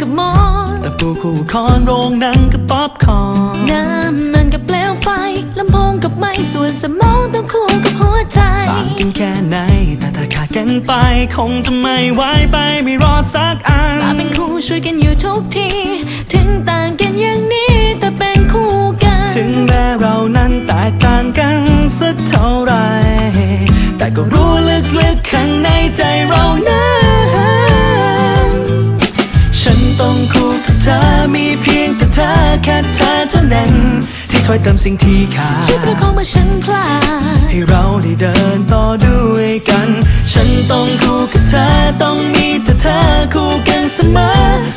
กับมอสแต่ปูคู่คอนโรงหนังกับป๊อปคอร์นน้ำมันกับเปลวไฟลำโพงกับไม้ส่วนสมองต้องคู่กับหัวใจต่างกันแค่ไหน แต่ถ้าขาดกันไป คงจะไม่ไหวไปไม่รอสักอันมาเป็นคู่ช่วยกันอยู่ทุกที มีเพียงแต่เธอแค่เธอเท่านั้น ที่คอยเติมสิ่งที่ขาดช่วยประคองเมื่อฉันพลาดให้เราได้เดินต่อด้วยกัน ฉันต้องคู่กับเธอต้องมีแต่เธอคู่กันเสมอ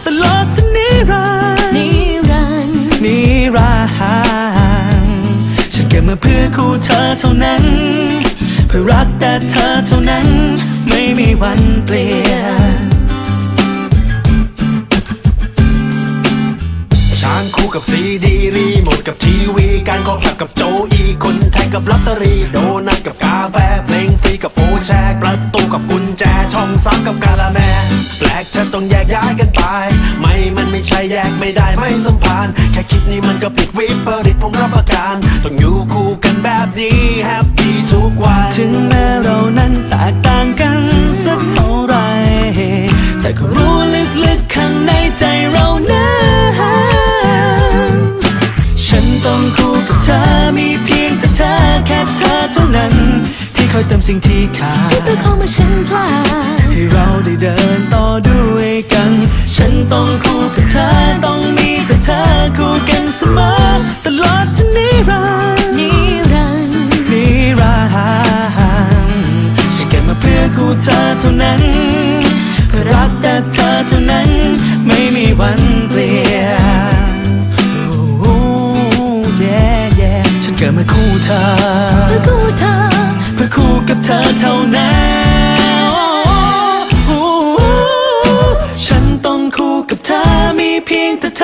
ตลอดจนนิรันดร์นิรันดร์นิรันดร์ฉันเกิดมาเพื่อคู่เธอเท่านั้น เพื่อรักแต่เธอเท่านั้น ไม่มีวันเปลี่ยนางคู่กับซีดีรีโมทกับทีวี การคอแคบกับโจอีคนแทงกับลอตเตอรี่โดนัทกับกาแฟเพลงฟรีกับโฟร์แชร์ประตูกับกุญแจช่องสามกับกาละแมแปลกเธอต้องแยกย้ายกันไป ไม่มันไม่ใช่แยกไม่ได้ไม่สัมพันธ์แค่คิดนี่มันก็ผิดวิปริตผมรับประกันต้องอยู่คู่กันแบบนี้แฮปปี้ทุกวันถึงแม้เรานั้นแตกต่างกันสักเท่าไหรแต่ก็รู้ลึกๆข้างในใจเรานั้น คอยเติมสิ่งที่ขาช่วยประดคองเมื่อฉันพลาดให้เราได้เดินต่อด้วยกัน ฉันต้องคู่กับเธอต้องมีแต่เธอคู่กันเสมอตลอดจนนิรันดร์นิรันดร์นิรันดร์ฉันเกิดมาเพื่อคู่เธอเท่านั้นเพื่อรักแต่เธอเท่านั้น ไม่มีวันเปลี่ยน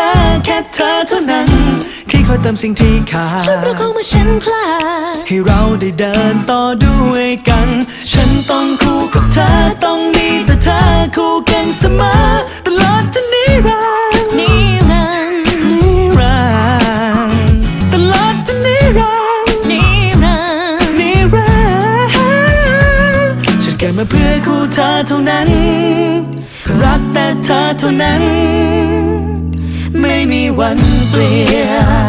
แต่เธอแค่เธอเท่านั้น ที่คอยเติมสิ่งที่ขาช่วยประคองดเมื่อฉันพลาดให้เราได้เดินต่อด้วยกัน ฉันต้องคู่กับเธอต้องมีแต่เธอคู่กันเสมอตลอดจนนิรันดร์นิรันดร์นิรันดร์ตลอดจนนิรันดร์นิรันดร์นิรันดร์ฉันเกิดมาเพื่อคู่เธอเท่านั้นเพื่อรักแต่เธอเท่านั้น ไม่มีวันเปลี่ยน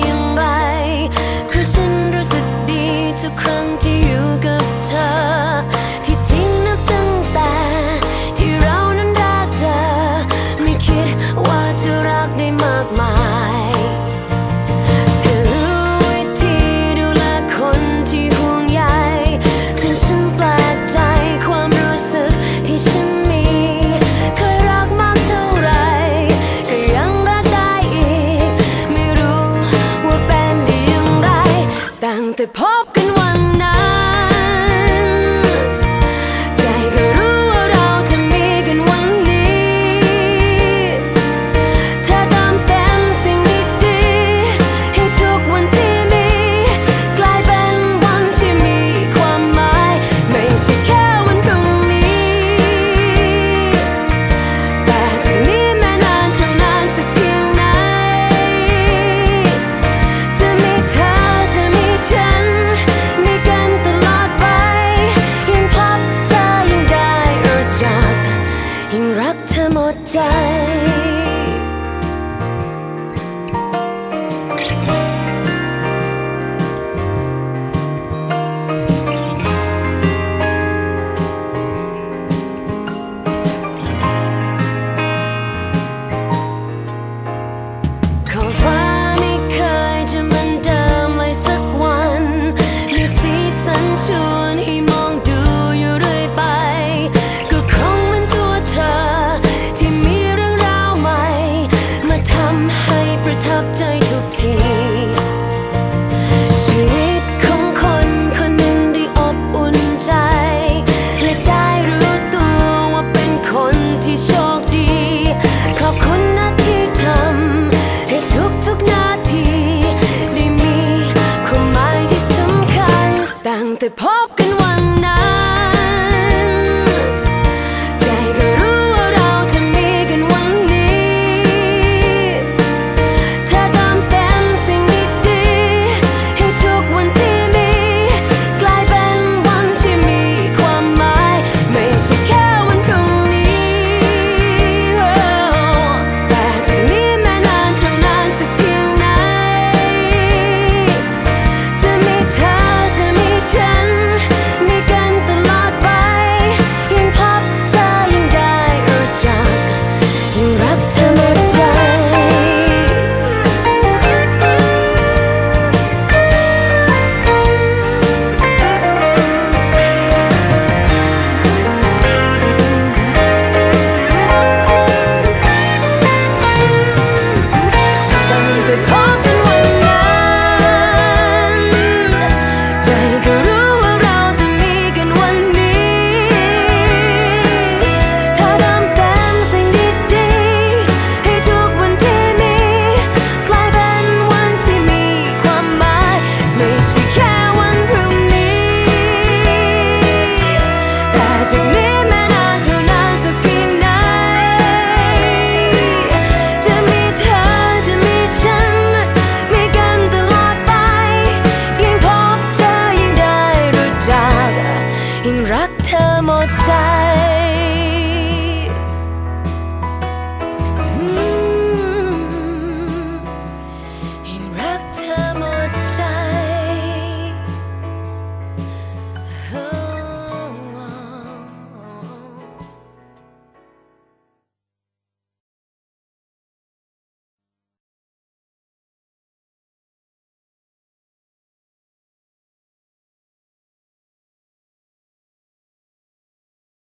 ใจ